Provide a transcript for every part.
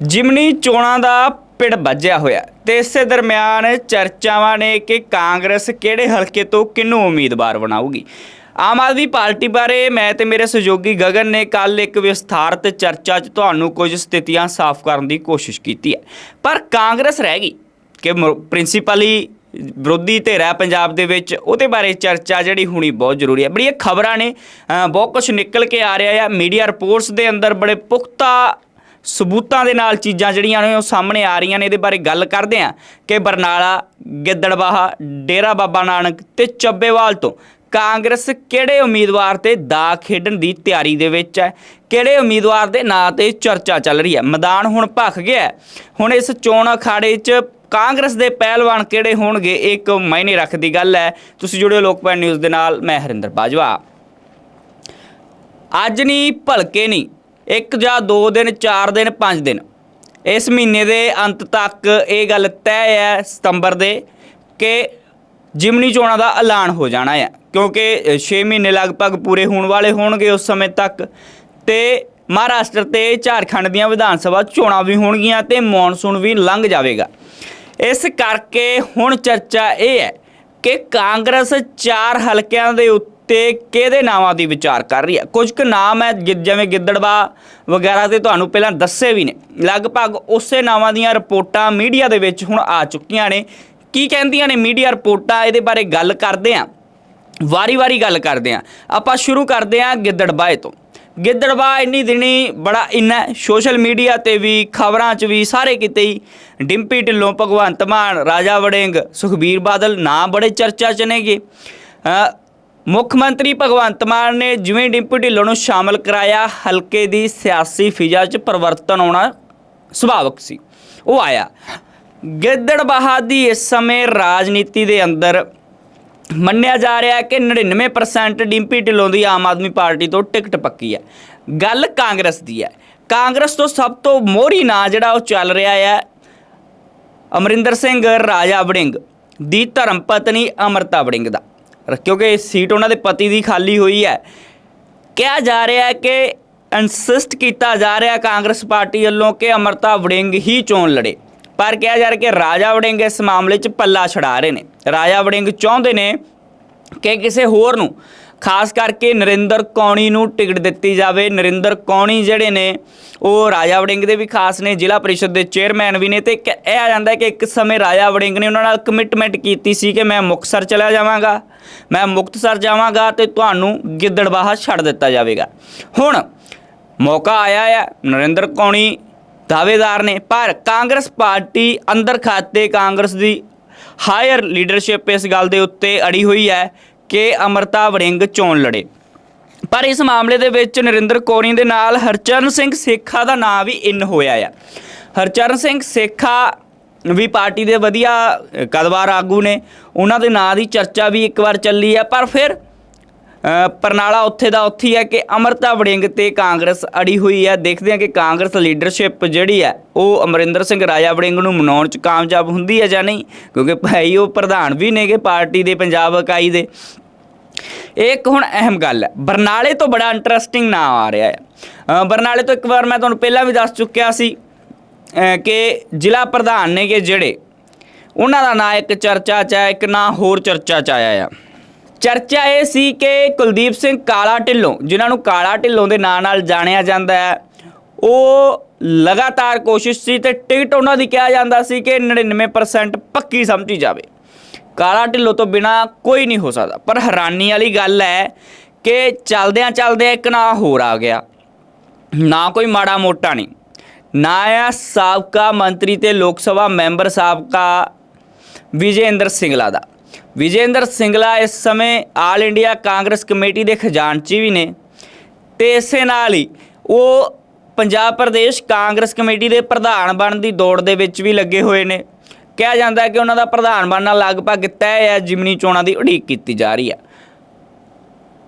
ਜਿਮਨੀ ਚੋਣਾਂ ਦਾ ਪਿੜ ਵੱਜਿਆ ਹੋਇਆ ਤੇ ਇਸੇ ਦਰਮਿਆਨ ਚਰਚਾਵਾਂ ਨੇ ਕਿ ਕਾਂਗਰਸ ਕਿਹੜੇ ਹਲਕੇ ਤੋਂ ਕਿਹਨੂੰ ਉਮੀਦਵਾਰ ਬਣਾਊਗੀ? ਆਮ ਆਦਮੀ ਪਾਰਟੀ ਬਾਰੇ ਮੈਂ ਤੇ ਮੇਰੇ ਸਹਿਯੋਗੀ ਗਗਨ ਨੇ ਕੱਲ ਇੱਕ ਵਿਸਥਾਰਤ ਚਰਚਾ 'ਚ ਤੁਹਾਨੂੰ ਕੁਝ ਸਥਿਤੀਆਂ ਸਾਫ਼ ਕਰਨ ਦੀ ਕੋਸ਼ਿਸ਼ ਕੀਤੀ ਹੈ। ਪਰ ਕਾਂਗਰਸ ਰਹਿ ਗਈ ਕਿ ਪ੍ਰਿੰਸੀਪਲੀ ਵਿਰੋਧੀ ਧਿਰ ਹੈ ਪੰਜਾਬ ਦੇ ਵਿੱਚ ਉਹਦੇ ਬਾਰੇ ਚਰਚਾ ਜਿਹੜੀ ਹੋਣੀ ਬਹੁਤ ਜ਼ਰੂਰੀ ਹੈ। ਬੜੀਆਂ ਖਬਰਾਂ ਨੇ ਬਹੁਤ ਕੁਝ ਨਿਕਲ ਕੇ ਆ ਰਿਹਾ ਹੈ। ਮੀਡੀਆ ਰਿਪੋਰਟਸ ਦੇ ਅੰਦਰ ਬੜੇ ਪੁਖਤਾ ਸਬੂਤਾਂ ਦੇ ਨਾਲ ਚੀਜ਼ਾਂ ਜਿਹੜੀਆਂ ਨੇ ਉਹ ਸਾਹਮਣੇ ਆ ਰਹੀਆਂ ਨੇ, ਇਹਦੇ ਬਾਰੇ ਗੱਲ ਕਰਦੇ ਹਾਂ ਕਿ ਬਰਨਾਲਾ, ਗਿੱਦੜਬਾਹਾ, ਡੇਰਾ ਬਾਬਾ ਨਾਨਕ ਤੇ ਚੱਬੇਵਾਲ ਤੋਂ ਕਾਂਗਰਸ ਕਿਹੜੇ ਉਮੀਦਵਾਰ ਤੇ ਦਾ ਖੇਡਣ ਦੀ ਤਿਆਰੀ ਦੇ ਵਿੱਚ ਹੈ? ਕਿਹੜੇ ਉਮੀਦਵਾਰ ਦੇ ਨਾਂ ਤੇ ਚਰਚਾ ਚੱਲ ਰਹੀ ਹੈ? ਮੈਦਾਨ ਹੁਣ ਭਖ ਗਿਆ ਹੁਣ ਇਸ ਚੋਣ ਅਖਾੜੇ 'ਚ ਕਾਂਗਰਸ ਦੇ ਪਹਿਲਵਾਨ ਕਿਹੜੇ ਹੋਣਗੇ? ਇਹ ਇੱਕ ਮਾਇਨੇ ਰੱਖਦੀ ਗੱਲ ਹੈ। ਤੁਸੀਂ ਜੁੜਿਓ ਲੋਕਪਾਲ ਨਿਊਜ਼ ਦੇ ਨਾਲ, ਮੈਂ ਹਰਿੰਦਰ ਬਾਜਵਾ। ਅੱਜ ਨਹੀਂ ਭਲਕੇ ਨਹੀਂ ਇੱਕ ਜਾਂ ਦੋ ਦਿਨ, ਚਾਰ ਦਿਨ, ਪੰਜ ਦਿਨ। ਇਸ ਮਹੀਨੇ ਦੇ ਅੰਤ ਤੱਕ ਇਹ ਗੱਲ ਤੈਅ ਹੈ ਸਤੰਬਰ ਦੇ ਕਿ ਜਿਮਨੀ ਚੋਣਾਂ ਦਾ ਐਲਾਨ ਹੋ ਜਾਣਾ ਹੈ। ਕਿਉਂਕਿ 6 ਮਹੀਨੇ ਲਗਭਗ ਪੂਰੇ ਹੋਣ ਵਾਲੇ ਹੋਣਗੇ ਉਸ ਸਮੇਂ ਤੱਕ ਤੇ ਮਹਾਰਾਸ਼ਟਰ ਤੇ ਝਾਰਖੰਡ ਦੀਆਂ ਵਿਧਾਨ ਸਭਾ ਚੋਣਾਂ ਵੀ ਹੋਣਗੀਆਂ ਤੇ ਮੌਨਸੂਨ ਵੀ ਲੰਘ ਜਾਵੇਗਾ। ਇਸ ਕਰਕੇ ਹੁਣ ਚਰਚਾ ਇਹ ਹੈ ਕਿ ਕਾਂਗਰਸ ਚਾਰ ਹਲਕਿਆਂ ਦੇ ਉੱਤੇ ਕਿਹਦੇ ਨਾਵਾਂ ਦੀ ਵਿਚਾਰ ਕਰ ਰਹੀ ਹੈ? ਕੁਝ ਕੁ ਨਾਮ ਹੈ ਜਿ- ਜਿਵੇਂ ਗਿੱਦੜਵਾ ਵਗੈਰਾ ਤੇ ਤੁਹਾਨੂੰ ਪਹਿਲਾਂ ਦੱਸੇ ਵੀ ਨੇ। ਲਗਭਗ ਉਸੇ ਨਾਵਾਂ ਦੀਆਂ ਰਿਪੋਰਟਾਂ ਮੀਡੀਆ ਦੇ ਵਿੱਚ ਹੁਣ ਆ ਚੁੱਕੀਆਂ ਨੇ। ਕੀ ਕਹਿੰਦੀਆਂ ਨੇ ਮੀਡੀਆ ਰਿਪੋਰਟਾਂ? ਇਹਦੇ ਬਾਰੇ ਗੱਲ ਕਰਦੇ ਆਂ ਵਾਰੀ-ਵਾਰੀ ਗੱਲ ਕਰਦੇ ਆਂ ਆਪਾਂ ਸ਼ੁਰੂ ਕਰਦੇ ਆਂ ਗਿੱਦੜਬਾਏ ਤੋਂ। ਗਿੱਦੜਬਾ ਇੰਨੀ ਦਿਨੀ ਬੜਾ ਇੰਨਾ ਸੋਸ਼ਲ ਮੀਡੀਆ ਤੇ ਵੀ, ਖਬਰਾਂ 'ਚ ਵੀ ਸਾਰੇ ਕਿਤੇ ਹੀ। ਡਿੰਪੀ, ਢਿੱਲੋਂ, ਭਗਵੰਤ ਮਾਨ, ਰਾਜਾ ਵੜਿੰਗ, ਸੁਖਬੀਰ ਬਾਦਲ, ਨਾਂ ਬੜੇ ਚਰਚਾ 'ਚ ਨੇਗੇ। ਮੁੱਖ ਮੰਤਰੀ ਭਗਵੰਤ ਮਾਨ ਨੇ ਜਿਵੇਂ ਡਿੰਪੂ ਢਿੱਲੋਂ ਨੂੰ ਸ਼ਾਮਲ ਕਰਾਇਆ, ਹਲਕੇ ਦੀ ਸਿਆਸੀ ਫਿਜ਼ਾ 'ਚ ਪਰਿਵਰਤਨ ਆਉਣਾ ਸੁਭਾਵਕ ਸੀ। ਉਹ ਆਇਆ। ਗਿੱਦੜਬਾਹਾ ਦੀ ਇਸ ਸਮੇਂ ਰਾਜਨੀਤੀ ਦੇ ਅੰਦਰ ਮੰਨਿਆ ਜਾ ਰਿਹਾ ਹੈ ਕਿ 99% ਡਿੰਪੀ ਢਿੱਲੋਂ ਦੀ ਆਮ ਆਦਮੀ ਪਾਰਟੀ ਤੋਂ ਟਿਕਟ ਪੱਕੀ ਹੈ। ਗੱਲ ਕਾਂਗਰਸ ਦੀ ਹੈ। ਕਾਂਗਰਸ ਤੋਂ ਸਭ ਤੋਂ ਮੋਹਰੀ ਨਾਂ ਜਿਹੜਾ ਉਹ ਚੱਲ ਰਿਹਾ ਹੈ ਅਮਰਿੰਦਰ ਸਿੰਘ ਰਾਜਾ ਵੜਿੰਗ ਦੀ ਧਰਮ ਪਤਨੀ ਅਮਰਤਾ ਵੜਿੰਗ ਦਾ। ਕਿਉਂਕਿ ਇਹ ਸੀਟ ਉਹਨਾਂ ਦੇ ਪਤੀ ਦੀ ਖਾਲੀ ਹੋਈ ਹੈ। ਕਿਹਾ ਜਾ ਰਿਹਾ ਹੈ ਕਿ ਇਨਸਿਸਟ ਕੀਤਾ ਜਾ ਰਿਹਾ ਕਾਂਗਰਸ ਪਾਰਟੀ ਵੱਲੋਂ ਕਿ ਅਮਰਤਾ ਵੜਿੰਗ ਹੀ ਚੋਣ ਲੜੇ। ਪਰ ਕਿਹਾ ਜਾ ਰਿਹਾ ਕਿ ਰਾਜਾ ਵੜਿੰਗ ਇਸ ਮਾਮਲੇ 'ਚ ਪੱਲਾ ਛਡਾ ਰਹੇ ਨੇ। ਰਾਜਾ ਵੜਿੰਗ ਚਾਹੁੰਦੇ ਨੇ ਕਿ ਕਿਸੇ ਹੋਰ ਨੂੰ ਖਾਸ ਕਰਕੇ ਨਰਿੰਦਰ ਕੌਣੀ ਨੂੰ ਟਿਕਟ ਦਿੱਤੀ ਜਾਵੇ। ਨਰਿੰਦਰ ਕੌਣੀ ਜਿਹੜੇ ਨੇ, ਉਹ ਰਾਜਾ ਵੜਿੰਗ ਦੇ ਵੀ ਖਾਸ ਨੇ, ਜ਼ਿਲ੍ਹਾ ਪਰਿਸ਼ਦ ਦੇ ਚੇਅਰਮੈਨ ਵੀ ਨੇ ਤੇ ਇੱਕ ਇਹ ਆ ਜਾਂਦਾ ਕਿ ਇੱਕ ਸਮੇਂ ਰਾਜਾ ਵੜਿੰਗ ਨੇ ਉਹਨਾਂ ਨਾਲ ਕਮਿਟਮੈਂਟ ਕੀਤੀ ਸੀ ਕਿ ਮੈਂ ਮੁਕਤਸਰ ਚਲਾ ਜਾਵਾਂਗਾ। ਮੈਂ ਮੁਕਤਸਰ ਜਾਵਾਂਗਾ ਤੇ ਤੁਹਾਨੂੰ ਗਿੱਦੜਬਾਹਾ ਛੱਡ ਦਿੱਤਾ ਜਾਵੇਗਾ। ਹੁਣ ਮੌਕਾ ਆਇਆ ਹੈ, ਨਰਿੰਦਰ ਕੌਣੀ ਦਾਅਵੇਦਾਰ ਨੇ, ਪਰ ਕਾਂਗਰਸ ਪਾਰਟੀ ਅੰਦਰ ਖਾਤੇ ਕਾਂਗਰਸ ਦੀ ਹਾਇਰ ਲੀਡਰਸ਼ਿਪ ਇਸ ਗੱਲ ਦੇ ਉੱਤੇ ਅੜੀ ਹੋਈ ਹੈ ਕਿ ਅਮਰਤਾ ਵੜਿੰਗ ਚੋਣ ਲੜੇ। ਪਰ ਇਸ ਮਾਮਲੇ ਦੇ ਵਿੱਚ ਨਰਿੰਦਰ ਕੌਰੀ ਦੇ ਨਾਲ ਹਰਚਰਨ ਸਿੰਘ ਸੇਖਾ ਦਾ ਨਾਂ ਵੀ ਇਨ ਹੋਇਆ ਆ। ਹਰਚਰਨ ਸਿੰਘ ਸੇਖਾ ਵੀ ਪਾਰਟੀ ਦੇ ਵਧੀਆ ਕਦਵਾਰ ਆਗੂ ਨੇ। ਉਹਨਾਂ ਦੇ ਨਾਂ ਦੀ ਚਰਚਾ ਵੀ ਇੱਕ ਵਾਰ ਚੱਲੀ ਹੈ ਪਰ ਫਿਰ ਪਰਨਾਲਾ ਉੱਥੇ ਦਾ ਉੱਥੇ ਹੀ ਹੈ ਕਿ ਅਮਰਤਾ ਵੜਿੰਗ ਤੇ ਕਾਂਗਰਸ ਅੜੀ ਹੋਈ ਹੈ। ਦੇਖਦੇ ਹਾਂ ਕਿ ਕਾਂਗਰਸ ਲੀਡਰਸ਼ਿਪ ਜਿਹੜੀ ਹੈ, ਉਹ ਅਮਰਿੰਦਰ ਸਿੰਘ ਰਾਜਾ ਵੜਿੰਗ ਨੂੰ ਮਨਾਉਣ 'ਚ ਕਾਮਯਾਬ ਹੁੰਦੀ ਹੈ ਜਾਂ ਨਹੀਂ? ਕਿਉਂਕਿ ਭਾਈ ਉਹ ਪ੍ਰਧਾਨ ਵੀ ਨੇਗੇ ਪਾਰਟੀ ਦੇ ਪੰਜਾਬ ਇਕਾਈ ਦੇ। ਇਹ ਇੱਕ ਹੁਣ ਅਹਿਮ ਗੱਲ ਹੈ। ਬਰਨਾਲੇ ਤੋਂ ਬੜਾ ਇੰਟਰਸਟਿੰਗ ਨਾਮ ਆ ਰਿਹਾ ਹੈ। ਬਰਨਾਲੇ ਤੋਂ ਇੱਕ ਵਾਰ ਮੈਂ ਤੁਹਾਨੂੰ ਪਹਿਲਾਂ ਵੀ ਦੱਸ ਚੁੱਕਿਆ ਸੀ ਕਿ ਜ਼ਿਲ੍ਹਾ ਪ੍ਰਧਾਨ ਨੇਗੇ ਜਿਹੜੇ, ਉਹਨਾਂ ਦਾ ਨਾਂ ਇੱਕ ਚਰਚਾ 'ਚ ਹੈ ਇੱਕ ਨਾਂ ਹੋਰ ਚਰਚਾ 'ਚ ਆਇਆ ਆ। ਚਰਚਾ ਇਹ ਸੀ ਕਿ ਕੁਲਦੀਪ ਸਿੰਘ ਕਾਲਾ ਢਿੱਲੋਂ, ਜਿਨ੍ਹਾਂ ਨੂੰ ਕਾਲਾ ਢਿੱਲੋਂ ਦੇ ਨਾਂ ਨਾਲ ਜਾਣਿਆ ਜਾਂਦਾ ਹੈ, ਉਹ ਲਗਾਤਾਰ ਕੋਸ਼ਿਸ਼ ਸੀ ਤੇ ਟਿਕਟ ਉਹਨਾਂ ਦੀ ਕਿਹਾ ਜਾਂਦਾ ਸੀ ਕਿ 99% ਪੱਕੀ ਸਮਝੀ ਜਾਵੇ। ਕਾਲਾ ਢਿੱਲੋਂ ਤੋਂ ਬਿਨਾ ਕੋਈ ਨਹੀਂ ਹੋ ਸਕਦਾ। ਪਰ ਹੈਰਾਨੀ ਵਾਲੀ ਗੱਲ ਹੈ ਕਿ ਚਲਦਿਆਂ ਚਲਦਿਆਂ ਇੱਕ ਨਾਂ ਹੋਰ ਆ ਗਿਆ। ਨਾ ਕੋਈ ਮਾੜਾ ਮੋਟਾ ਨਹੀਂ। ਨਾ ਆ ਸਾਬਕਾ ਮੰਤਰੀ ਤੇ ਲੋਕ ਸਭਾ ਮੈਂਬਰ ਸਾਬਕਾ ਵਿਜੇਂਦਰ ਸਿੰਗਲਾ ਦਾ। ਵਿਜੇਂਦਰ ਸਿੰਗਲਾ ਇਸ ਸਮੇਂ ਆਲ ਇੰਡੀਆ ਕਾਂਗਰਸ ਕਮੇਟੀ ਦੇ ਖਜ਼ਾਨਚੀ ਵੀ ਨੇ ਤੇ ਇਸੇ ਨਾਲ ਹੀ ਉਹ ਪੰਜਾਬ ਪ੍ਰਦੇਸ਼ ਕਾਂਗਰਸ ਕਮੇਟੀ ਦੇ ਪ੍ਰਧਾਨ ਬਣਨ ਦੀ ਦੌੜ ਦੇ ਵਿੱਚ ਵੀ ਲੱਗੇ ਹੋਏ ਨੇ। ਕਿਹਾ ਜਾਂਦਾ ਹੈ ਕਿ ਉਹਨਾਂ ਦਾ ਪ੍ਰਧਾਨ ਬਣਨਾ ਲਗਭਗ ਤੈਅ ਹੈ, ਜਿਮਨੀ ਚੋਣਾਂ ਦੀ ਉਡੀਕ ਕੀਤੀ ਜਾ ਰਹੀ ਹੈ।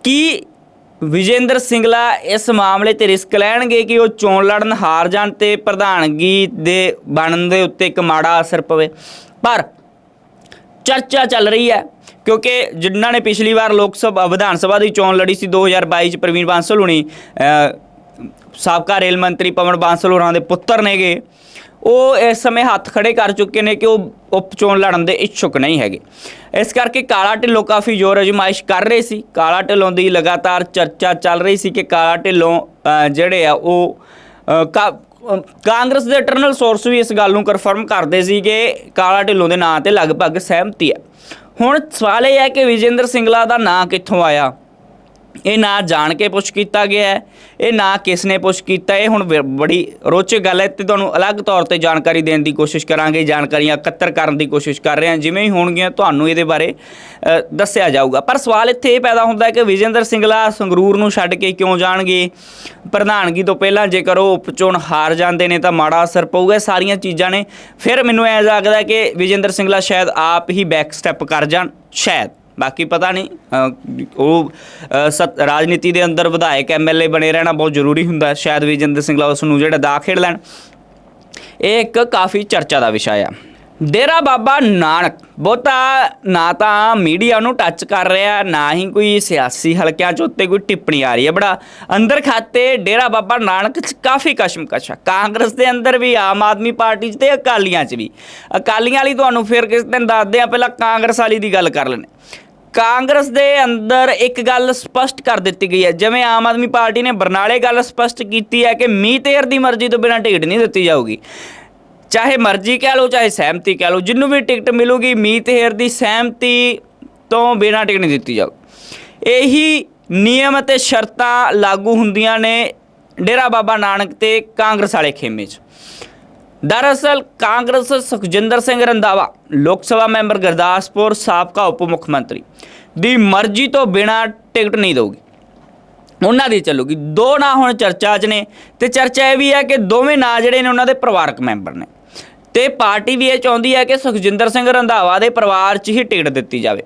ਕੀ ਵਿਜੇਂਦਰ ਸਿੰਗਲਾ ਇਸ ਮਾਮਲੇ ਤੇ ਰਿਸਕ ਲੈਣਗੇ ਕਿ ਉਹ ਚੋਣ ਲੜਨ ਹਾਰ ਜਾਣ ਤੇ ਪ੍ਰਧਾਨਗੀ ਦੇ ਬਣਨ ਦੇ ਉੱਤੇ ਇੱਕ ਮਾੜਾ ਅਸਰ ਪਵੇ? ਪਰ ਚਰਚਾ ਚੱਲ ਰਹੀ ਹੈ, ਕਿਉਂਕਿ ਜਿਨ੍ਹਾਂ ਨੇ ਪਿਛਲੀ ਵਾਰ ਲੋਕ ਸਭਾ, ਵਿਧਾਨ ਸਭਾ ਦੀ ਚੋਣ ਲੜੀ ਸੀ 2022 ਚ ਪ੍ਰਵੀਨ ਬਾਂਸਲ ਹੁਣੀ ਸਾਬਕਾ ਰੇਲ ਮੰਤਰੀ ਪਵਨ ਬਾਂਸਲ ਹੋਰਾਂ ਦੇ ਪੁੱਤਰ ਨੇਗੇ। ਉਹ ਇਸ ਸਮੇਂ ਹੱਥ ਖੜੇ ਕਰ ਚੁੱਕੇ ਨੇ ਕਿ ਉਹ ਉਪ ਚੋਣ ਲੜਨ ਦੇ ਇੱਛੁਕ ਨਹੀਂ ਹੈਗੇ। ਇਸ ਕਰਕੇ ਕਾਲਾ ਢਿੱਲੋਂ ਕਾਫੀ ਜ਼ੋਰ ਅਜਮਾਇਸ਼ ਕਰ ਰਹੇ ਸੀ। ਕਾਲਾ ਢਿੱਲੋਂ ਦੀ ਲਗਾਤਾਰ ਚਰਚਾ ਚੱਲ ਰਹੀ ਸੀ ਕਿ ਕਾਲਾ ਢਿੱਲੋਂ ਜਿਹੜੇ ਆ ਉਹ ਕਾ- ਕਾਂਗਰਸ ਦੇ ਇੰਟਰਨਲ ਸੋਰਸ ਵੀ ਇਸ ਗੱਲ ਨੂੰ ਕਨਫਰਮ ਕਰਦੇ ਸੀ ਕਿ ਕਾਲਾ ਢਿੱਲੋਂ ਦੇ ਨਾਂ ਤੇ ਲਗਭਗ ਸਹਿਮਤੀ ਹੈ। ਹੁਣ ਸਵਾਲ ਇਹ ਹੈ ਕਿ ਵਿਜੇਂਦਰ ਸਿੰਗਲਾ ਦਾ ਨਾਂ ਕਿੱਥੋਂ ਆਇਆ? ਇਹ ਨਾ ਜਾਣ ਕੇ ਪੁੱਛ ਕੀਤਾ ਗਿਆ ਹੈ, ਇਹ ਨਾ ਕਿਸ ਨੇ ਪੁੱਛ ਕੀਤਾ, ਇਹ ਹੁਣ ਵ- ਬੜੀ ਰੋਚਕ ਗੱਲ ਹੈ। ਤੇ ਤੁਹਾਨੂੰ ਅਲੱਗ ਤੌਰ ਤੇ ਜਾਣਕਾਰੀ ਦੇਣ ਦੀ ਕੋਸ਼ਿਸ਼ ਕਰਾਂਗੇ, ਜਾਣਕਾਰੀਆਂ ਇਕੱਤਰ ਕਰਨ ਦੀ ਕੋਸ਼ਿਸ਼ ਕਰ ਰਹੇ ਹਾਂ। ਜਿਵੇਂ ਹੀ ਹੋਣਗੀਆਂ, ਤੁਹਾਨੂੰ ਇਹਦੇ ਬਾਰੇ ਦੱਸਿਆ ਜਾਊਗਾ। ਪਰ ਸਵਾਲ ਇੱਥੇ ਇਹ ਪੈਦਾ ਹੁੰਦਾ ਹੈ ਕਿ ਵਿਜੇਂਦਰ ਸਿੰਗਲਾ ਸੰਗਰੂਰ ਨੂੰ ਛੱਡ ਕੇ ਕਿਉਂ ਜਾਣਗੇ? ਪ੍ਰਧਾਨਗੀ ਤੋਂ ਪਹਿਲਾਂ ਜੇਕਰ ਉਹ ਉਪਚੋਣ ਹਾਰ ਜਾਂਦੇ ਨੇ ਤਾਂ ਮਾੜਾ ਅਸਰ ਪਊਗਾ। ਇਹ ਸਾਰੀਆਂ ਚੀਜ਼ਾਂ ਨੇ। ਫਿਰ ਮੈਨੂੰ ਐਂ ਲੱਗਦਾ ਕਿ ਵਿਜੇਂਦਰ ਸਿੰਗਲਾ ਸ਼ਾਇਦ ਆਪ ਹੀ ਬੈਕ ਸਟੈਪ ਕਰ ਜਾਣ, ਸ਼ਾਇਦ। ਬਾਕੀ ਪਤਾ ਨਹੀਂ ਉਹ ਅ, ਰਾਜਨੀਤੀ ਦੇ ਅੰਦਰ ਵਿਧਾਇਕ ਐਮਐਲਏ ਬਣੇ ਰਹਿਣਾ ਬਹੁਤ ਜ਼ਰੂਰੀ ਹੁੰਦਾ ਹੈ। ਸ਼ਾਇਦ ਵਿਜੇਂਦਰ ਸਿੰਗਲਾ ਉਸ ਨੂੰ ਜਿਹੜਾ ਦਾ ਖੇਡ ਲੈਣ। ਇਹ ਇੱਕ ਕਾਫੀ ਚਰਚਾ ਦਾ ਵਿਸ਼ਾ ਆ। ਡੇਰਾ ਬਾਬਾ ਨਾਨਕ ਬਹੁਤਾ ਨਾ ਤਾਂ ਮੀਡੀਆ ਨੂੰ ਟੱਚ ਕਰ ਰਿਹਾ ਨਾ ਹੀ ਕੋਈ ਸਿਆਸੀ ਹਲਕਿਆਂ 'ਚ ਉੱਤੇ ਕੋਈ ਟਿੱਪਣੀ ਆ ਰਹੀ ਹੈ। ਬੜਾ ਅੰਦਰ ਖਾਤੇ ਡੇਰਾ ਬਾਬਾ ਨਾਨਕ 'ਚ ਕਾਫੀ ਕਸ਼ਮਕਸ਼ ਆ। ਕਾਂਗਰਸ ਦੇ ਅੰਦਰ ਵੀ ਆਮ ਆਦਮੀ ਪਾਰਟੀ 'ਚ ਤੇ ਅਕਾਲੀਆਂ 'ਚ ਵੀ। ਅਕਾਲੀਆਂ ਵਾਲੀ ਤੁਹਾਨੂੰ ਫਿਰ ਕਿਸ ਦਿਨ ਦੱਸਦੇ ਆ ਪਹਿਲਾਂ ਕਾਂਗਰਸ ਵਾਲੀ ਦੀ ਗੱਲ ਕਰ ਲੈਂਦੇ। ਕਾਂਗਰਸ ਦੇ ਅੰਦਰ ਇੱਕ ਗੱਲ ਸਪਸ਼ਟ ਕਰ ਦਿੱਤੀ ਗਈ ਹੈ। ਜਿਵੇਂ ਆਮ ਆਦਮੀ ਪਾਰਟੀ ਨੇ ਬਰਨਾਲੇ ਗੱਲ ਸਪਸ਼ਟ ਕੀਤੀ ਹੈ ਕਿ ਮੀਤ ਏਰ ਦੀ ਮਰਜ਼ੀ ਤੋਂ ਬਿਨਾਂ ਟਿਕਟ ਨਹੀਂ ਦਿੱਤੀ ਜਾਊਗੀ। ਚਾਹੇ ਮਰਜ਼ੀ ਕਹਿ ਲਓ, ਚਾਹੇ ਸਹਿਮਤੀ ਕਹਿ ਲਓ, ਜਿੰਨੂੰ ਵੀ ਟਿਕਟ ਮਿਲੂਗੀ ਮੀਤ ਹੇਰ ਦੀ ਸਹਿਮਤੀ ਤੋਂ ਬਿਨਾਂ ਟਿਕਟ ਨਹੀਂ ਦਿੱਤੀ ਜਾਊ। ਇਹੀ ਨਿਯਮ ਅਤੇ ਸ਼ਰਤਾਂ ਲਾਗੂ ਹੁੰਦੀਆਂ ਨੇ ਡੇਰਾ ਬਾਬਾ ਨਾਨਕ ਤੇ ਕਾਂਗਰਸ ਵਾਲੇ ਖੇਮੇ 'ਚ। ਦਰਅਸਲ ਕਾਂਗਰਸ ਸੁਖਜਿੰਦਰ ਸਿੰਘ ਰੰਧਾਵਾ ਲੋਕ ਸਭਾ ਮੈਂਬਰ ਗੁਰਦਾਸਪੁਰ ਸਾਬਕਾ ਉਪ ਮੁੱਖ ਮੰਤਰੀ ਦੀ ਮਰਜ਼ੀ ਤੋਂ ਬਿਨਾਂ ਟਿਕਟ ਨਹੀਂ ਦੇਊਗੀ ਉਹਨਾਂ ਦੀ ਚੱਲੂਗੀ ਦੋ ਨਾਂ ਹੁਣ ਚਰਚਾ 'ਚ ਨੇ ਤੇ ਚਰਚਾ ਇਹ ਵੀ ਹੈ ਕਿ ਦੋਵੇਂ ਨਾਂ ਜਿਹੜੇ ਨੇ ਉਹਨਾਂ ਦੇ ਪਰਿਵਾਰਕ ਮੈਂਬਰ ਨੇ ਤੇ ਪਾਰਟੀ ਵੀ ਇਹ ਚਾਹੁੰਦੀ ਹੈ ਕਿ ਸੁਖਜਿੰਦਰ ਸਿੰਘ ਰੰਧਾਵਾ ਦੇ ਪਰਿਵਾਰ 'ਚ ਹੀ ਟਿਕਟ ਦਿੱਤੀ ਜਾਵੇ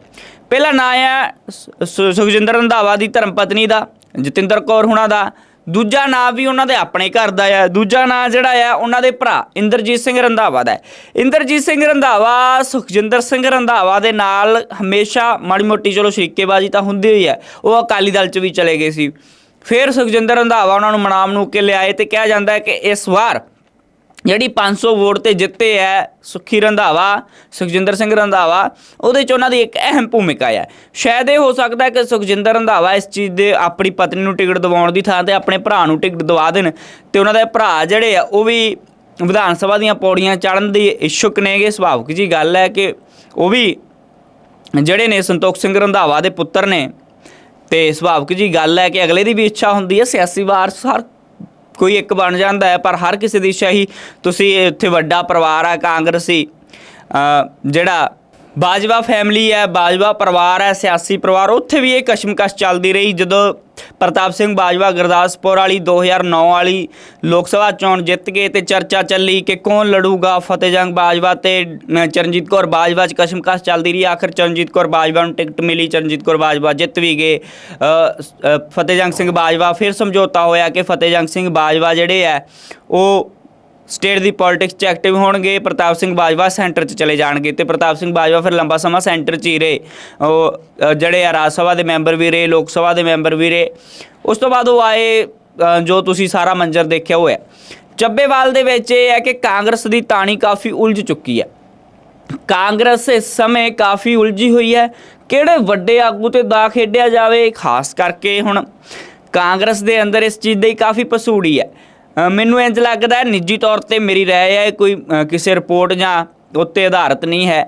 ਪਹਿਲਾ ਨਾਂ ਹੈ ਸ- ਸੁਖਜਿੰਦਰ ਰੰਧਾਵਾ ਦੀ ਧਰਮ ਪਤਨੀ ਦਾ ਜਤਿੰਦਰ ਕੌਰ ਹੁਣਾਂ ਦਾ ਦੂਜਾ ਨਾਂ ਵੀ ਉਹਨਾਂ ਦੇ ਆਪਣੇ ਘਰ ਦਾ ਆ ਦੂਜਾ ਨਾਂ ਜਿਹੜਾ ਆ ਉਹਨਾਂ ਦੇ ਭਰਾ ਇੰਦਰਜੀਤ ਸਿੰਘ ਰੰਧਾਵਾ ਦਾ ਇੰਦਰਜੀਤ ਸਿੰਘ ਰੰਧਾਵਾ, ਸੁਖਜਿੰਦਰ ਸਿੰਘ ਰੰਧਾਵਾ ਦੇ ਨਾਲ ਹਮੇਸ਼ਾ ਮਾੜੀ ਮੋਟੀ ਚਲੋ ਸ਼ਰੀਕੇਬਾਜ਼ੀ ਤਾਂ ਹੁੰਦੀ ਹੋਈ ਹੈ। ਉਹ ਅਕਾਲੀ ਦਲ 'ਚ ਵੀ ਚਲੇ ਗਏ ਸੀ। ਫਿਰ ਸੁਖਜਿੰਦਰ ਰੰਧਾਵਾ ਉਹਨਾਂ ਨੂੰ ਮਨਾਮ ਨੂੰ ਕੇ ਲਿਆਏ ਤੇ ਕਿਹਾ ਜਾਂਦਾ ਹੈ ਕਿ ਇਸ ਵਾਰ ਜਿਹੜੀ 500 ਵੋਟ ਤੇ ਜਿੱਤੇ ਹੈ ਸੁਖੀ ਰੰਧਾਵਾ, ਸੁਖਜਿੰਦਰ ਸਿੰਘ ਰੰਧਾਵਾ, ਉਹਦੇ ਚ ਉਹਨਾਂ ਦੀ ਇੱਕ ਅਹਿਮ ਭੂਮਿਕਾ ਹੈ ਸ਼ਾਇਦ ਇਹ ਹੋ ਸਕਦਾ ਹੈ ਕਿ ਸੁਖਜਿੰਦਰ ਰੰਧਾਵਾ ਇਸ ਚੀਜ਼ ਦੇ ਆਪਣੀ ਪਤਨੀ ਨੂੰ ਟਿਕਟ ਦਿਵਾਉਣ ਦੀ ਥਾਂ ਤੇ ਆਪਣੇ ਭਰਾ ਨੂੰ ਟਿਕਟ ਦਿਵਾ ਦੇਣ ਤੇ ਉਹਨਾਂ ਦੇ ਭਰਾ ਜਿਹੜੇ ਆ, ਉਹ ਵੀ ਵਿਧਾਨ ਸਭਾ ਦੀਆਂ ਪੌੜੀਆਂ ਚੜ੍ਹਨ ਦੀ ਇਛੁਕ ਨੇਗੇ। ਸੁਭਾਵਿਕ ਜੀ ਗੱਲ ਹੈ ਕਿ ਉਹ ਵੀ ਜਿਹੜੇ ਨੇ ਸੰਤੋਖ ਸਿੰਘ ਰੰਧਾਵਾ ਦੇ ਪੁੱਤਰ ਨੇ। ਤੇ ਸੁਭਾਵਿਕ ਜੀ ਗੱਲ ਹੈ ਕਿ ਅਗਲੇ ਦੀ ਵੀ ਇੱਛਾ ਹੁੰਦੀ ਹੈ ਸਿਆਸੀ ਵਾਰਸ ਹਰ ਕੋਈ ਇੱਕ ਬਣ ਜਾਂਦਾ ਹੈ, ਪਰ ਹਰ ਕਿਸੇ ਦੀ ਸ਼ਾਹੀ। ਤੁਸੀਂ ਇੱਥੇ ਵੱਡਾ ਪਰਿਵਾਰ ਹੈ, ਕਾਂਗਰਸੀ। ਜਿਹੜਾ ਬਾਜਵਾ ਫੈਮਿਲੀ ਹੈ, ਬਾਜਵਾ ਪਰਿਵਾਰ ਹੈ, ਸਿਆਸੀ ਪਰਿਵਾਰ, ਉੱਥੇ ਵੀ ਇਹ ਕਸ਼ਮਕਸ਼ ਚੱਲਦੀ ਰਹੀ। ਜਦੋਂ ਪ੍ਰਤਾਪ ਸਿੰਘ ਬਾਜਵਾ ਗੁਰਦਾਸਪੁਰ ਵਾਲੀ 2009 ਵਾਲੀ ਲੋਕ ਸਭਾ ਚੋਣ ਜਿੱਤ ਗਏ ਤੇ ਚਰਚਾ ਚੱਲੀ ਕਿ ਕੌਣ ਲੜੂਗਾ ਫਤਿਹਜੰਗ ਬਾਜਵਾ ਤੇ ਚਰਨਜੀਤ ਕੌਰ ਬਾਜਵਾ 'ਚ ਕਸ਼ਮਕਸ਼ ਚੱਲਦੀ ਰਹੀ। ਆਖਰ ਚਰਨਜੀਤ ਕੌਰ ਬਾਜਵਾ ਨੂੰ ਟਿਕਟ ਮਿਲੀ, ਚਰਨਜੀਤ ਕੌਰ ਬਾਜਵਾ ਜਿੱਤ ਵੀ ਗਏ। ਫਤਿਹਜੰਗ ਸਿੰਘ ਬਾਜਵਾ ਫਿਰ ਸਮਝੌਤਾ ਹੋਇਆ ਕਿ ਫਤਿਹਜੰਗ ਸਿੰਘ ਬਾਜਵਾ ਜਿਹੜੇ ਹੈ ਉਹ ਸਟੇਟ ਦੀ ਪੋਲਿਟਿਕਸ 'ਚ ਐਕਟਿਵ ਹੋਣਗੇ ਪ੍ਰਤਾਪ ਸਿੰਘ ਬਾਜਵਾ ਸੈਂਟਰ 'ਚ ਚਲੇ ਜਾਣਗੇ ਤੇ ਪ੍ਰਤਾਪ ਸਿੰਘ ਬਾਜਵਾ ਫਿਰ ਲੰਬਾ ਸਮਾਂ ਸੈਂਟਰ 'ਚ ਹੀ ਰਹੇ। ਉਹ ਅ, ਜਿਹੜੇ ਆ ਰਾਜ ਸਭਾ ਦੇ ਮੈਂਬਰ ਵੀ ਰਹੇ ਲੋਕ ਸਭਾ ਦੇ ਮੈਂਬਰ ਵੀ ਰਹੇ। ਉਸ ਤੋਂ ਬਾਅਦ ਉਹ ਆਏ ਅ, ਜੋ ਤੁਸੀਂ ਸਾਰਾ ਮੰਜ਼ਰ ਦੇਖਿਆ ਹੋਇਆ। ਚੱਬੇਵਾਲ ਦੇ ਵਿੱਚ ਇਹ ਹੈ ਕਿ ਕਾਂਗਰਸ ਦੀ ਤਾਣੀ ਕਾਫੀ ਉਲਝ ਚੁੱਕੀ ਹੈ। ਕਾਂਗਰਸ ਇਸ ਸਮੇਂ ਕਾਫੀ ਉਲਝੀ ਹੋਈ ਹੈ। ਕਿਹੜੇ ਵੱਡੇ ਆਗੂ ਤੇ ਦਾ ਖੇਡਿਆ ਜਾਵੇ ਖਾਸ ਕਰਕੇ ਹੁਣ ਕਾਂਗਰਸ ਦੇ ਅੰਦਰ ਇਸ ਚੀਜ਼ ਦੀ ਕਾਫੀ ਪਸੂੜੀ ਹੈ। ਮੈਨੂੰ ਇੰਜ ਲੱਗਦਾ ਹੈ, ਨਿੱਜੀ ਤੌਰ ਤੇ ਮੇਰੀ ਰਾਏ ਹੈ ਕੋਈ ਕਿਸੇ ਰਿਪੋਰਟ ਜਾਂ ਉੱਤੇ ਆਧਾਰਿਤ ਨਹੀਂ ਹੈ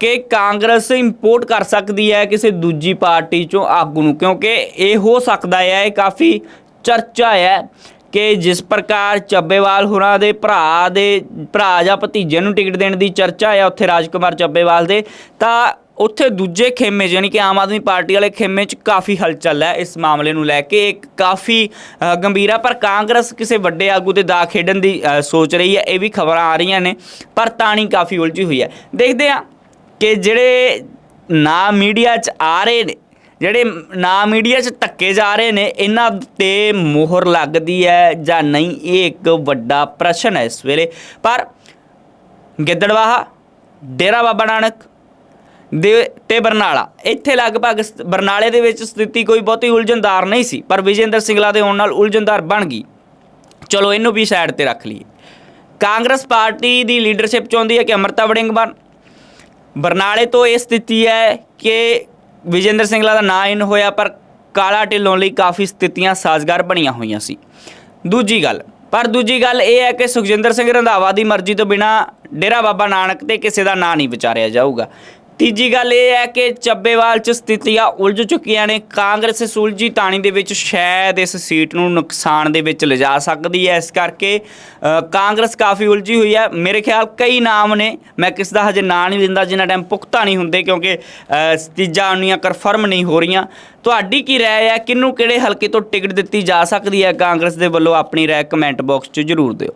ਕਿ ਕਾਂਗਰਸ ਇੰਪੋਰਟ ਕਰ ਸਕਦੀ ਹੈ ਕਿਸੇ ਦੂਜੀ ਪਾਰਟੀ ਚੋਂ ਆਗੂ ਨੂੰ, ਕਿਉਂਕਿ ਇਹ ਹੋ ਸਕਦਾ ਹੈ, ਇਹ ਕਾਫੀ ਚਰਚਾ ਹੈ ਕਿ ਜਿਸ ਪ੍ਰਕਾਰ ਚੱਬੇਵਾਲ ਹੋਰਾਂ ਦੇ ਭਰਾ ਦੇ ਭਰਾ ਜਾਂ ਭਤੀਜੇ ਨੂੰ ਟਿਕਟ ਦੇਣ ਦੀ ਚਰਚਾ ਹੈ, ਉੱਥੇ ਰਾਜਕੁਮਾਰ ਚੱਬੇਵਾਲ ਦੇ, ਤਾਂ ਉੱਥੇ ਦੂਜੇ ਖੇਮੇ 'ਚ ਯਾਨੀ ਕਿ ਆਮ ਆਦਮੀ ਪਾਰਟੀ ਵਾਲੇ ਖੇਮੇ 'ਚ ਕਾਫੀ ਹਲਚਲ ਹੈ ਇਸ ਮਾਮਲੇ ਨੂੰ ਲੈ ਕੇ। ਇੱਕ ਕਾਫੀ ਅ, ਗੰਭੀਰ ਹੈ ਪਰ ਕਾਂਗਰਸ ਕਿਸੇ ਵੱਡੇ ਆਗੂ ਦੇ ਦਾ ਖੇਡਣ ਦੀ ਸੋਚ ਰਹੀ ਹੈ ਇਹ ਵੀ ਖਬਰਾਂ ਆ ਰਹੀਆਂ ਨੇ ਪਰ ਤਾਣੀ ਕਾਫੀ ਉਲਝੀ ਹੋਈ ਹੈ। ਦੇਖਦੇ ਹਾਂ ਕਿ ਜਿਹੜੇ ਨਾ ਮੀਡੀਆ 'ਚ ਆ ਰਹੇ ਨੇ ਜਿਹੜੇ ਨਾ ਮੀਡੀਆ 'ਚ ਧੱਕੇ ਜਾ ਰਹੇ ਨੇ ਇਹਨਾਂ ਤੇ ਮੋਹਰ ਲੱਗਦੀ ਹੈ ਜਾਂ ਨਹੀਂ ਇਹ ਇੱਕ ਵੱਡਾ ਪ੍ਰਸ਼ਨ ਹੈ ਇਸ ਵੇਲੇ। ਪਰ ਗਿੱਦੜਵਾਹਾ ਡੇਰਾ ਬਾਬਾ ਨਾਨਕ ਦੇ ਤੇ ਬਰਨਾਲਾ। ਇੱਥੇ ਲਗਭਗ ਬਰਨਾਲੇ ਦੇ ਵਿੱਚ ਸਥਿਤੀ ਕੋਈ ਬਹੁਤੀ ਉਲਝਣਦਾਰ ਨਹੀਂ ਸੀ, ਪਰ ਵਿਜੇਂਦਰ ਸਿੰਗਲਾ ਦੇ ਆਉਣ ਨਾਲ ਉਲਝਣਦਾਰ ਬਣ ਗਈ। ਚਲੋ ਇਹਨੂੰ ਵੀ ਸਾਈਡ ਤੇ ਰੱਖ ਲਈਏ। ਕਾਂਗਰਸ ਪਾਰਟੀ ਦੀ ਲੀਡਰਸ਼ਿਪ ਚਾਹੁੰਦੀ ਹੈ ਕਿ ਅਮਰਤਾ ਵੜਿੰਗ ਬਣ। ਬਰਨਾਲੇ ਤੋਂ ਇਹ ਸਥਿਤੀ ਹੈ ਕਿ ਵਿਜੇਂਦਰ ਸਿੰਗਲਾ ਦਾ ਨਾਂ ਇਨ ਹੋਇਆ, ਪਰ ਕਾਲਾ ਢਿੱਲੋਂ ਲਈ ਕਾਫੀ ਸਥਿਤੀਆਂ ਸਾਜ਼ਗਾਰ ਬਣੀਆਂ ਹੋਈਆਂ ਸੀ। ਦੂਜੀ ਗੱਲ, ਪਰ ਦੂਜੀ ਗੱਲ ਇਹ ਹੈ ਕਿ ਸੁਖਜਿੰਦਰ ਸਿੰਘ ਰੰਧਾਵਾ ਦੀ ਮਰਜ਼ੀ ਤੋਂ ਬਿਨਾ ਡੇਰਾ ਬਾਬਾ ਨਾਨਕ ਤੇ ਕਿਸੇ ਦਾ ਨਾਂ ਨਹੀਂ ਵਿਚਾਰਿਆ ਜਾਊਗਾ। ਤੀਜੀ ਗੱਲ ਇਹ ਹੈ ਕਿ ਚੱਬੇਵਾਲ ਚ ਸਥਿਤੀਆਂ ਉਲਝ ਚੁੱਕੀਆਂ ਨੇ। ਕਾਂਗਰਸ ਇਸ ਉਲਝੀ ਤਾਣੀ ਦੇ ਵਿੱਚ ਸ਼ਾਇਦ ਇਸ ਸੀਟ ਨੂੰ ਨੁਕਸਾਨ ਦੇ ਵਿੱਚ ਲਿਜਾ ਸਕਦੀ ਹੈ। ਇਸ ਕਰਕੇ ਕਾਂਗਰਸ ਕਾਫੀ ਉਲਝੀ ਹੋਈ ਹੈ। ਮੇਰੇ ਖਿਆਲ ਕਈ ਨਾਮ ਨੇ। ਮੈਂ ਕਿਸ ਦਾ ਹਜੇ ਨਾਂ ਨਹੀਂ ਦਿੰਦਾ ਜਿਨ੍ਹਾਂ ਟਾਈਮ ਪੁਖਤਾ ਨਹੀਂ ਹੁੰਦੇ ਕਿਉਂਕਿ ਅ, ਚੀਜ਼ਾਂ ਉਨੀਆਂ ਕਨਫਰਮ ਨਹੀਂ ਹੋ ਰਹੀਆਂ। ਤੁਹਾਡੀ ਕੀ ਰਾਏ ਹੈ? ਕਿਹਨੂੰ ਕਿਹੜੇ ਹਲਕੇ ਤੋਂ ਟਿਕਟ ਦਿੱਤੀ ਜਾ ਸਕਦੀ ਹੈ? ਕਾਂਗਰਸ ਦੇ ਵੱਲੋਂ ਆਪਣੀ ਰਾਏ ਕਮੈਂਟ ਬਾਕਸ 'ਚ ਜ਼ਰੂਰ ਦਿਓ।